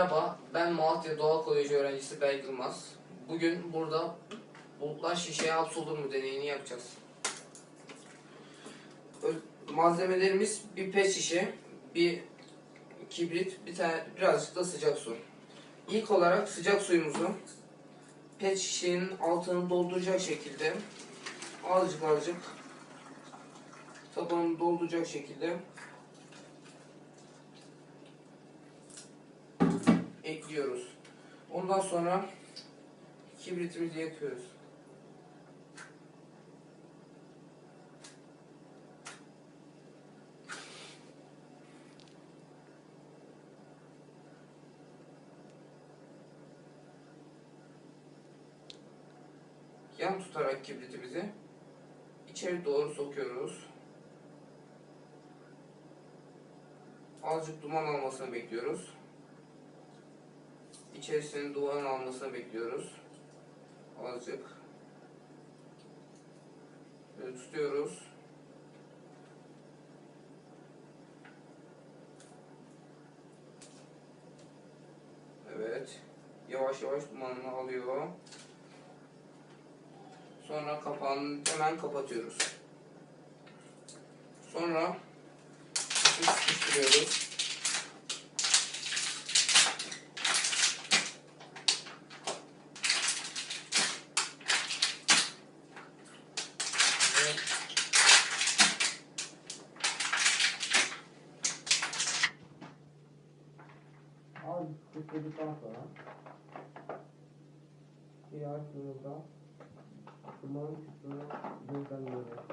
Merhaba, ben Malatya Doğa Koleji öğrencisi Berk. Bugün burada bulutlar şişeye hapsolur mu deneyini yapacağız. Malzemelerimiz bir pet şişe, bir kibrit, bir tane birazcık da sıcak su. İlk olarak sıcak suyumuzu pet şişenin altını dolduracak şekilde azıcık azıcık tabanını dolduracak şekilde ekliyoruz. Ondan sonra kibritimizi yakıyoruz. Yan tutarak kibritimizi içeri doğru sokuyoruz. Azıcık duman almasını bekliyoruz. İçerisinin duman almasını bekliyoruz. Azıcık. Böyle tutuyoruz. Evet. Yavaş yavaş dumanını alıyor. Sonra kapağını hemen kapatıyoruz. Sonra sıkıştırıyoruz. dedicata che altro da mangiare del calore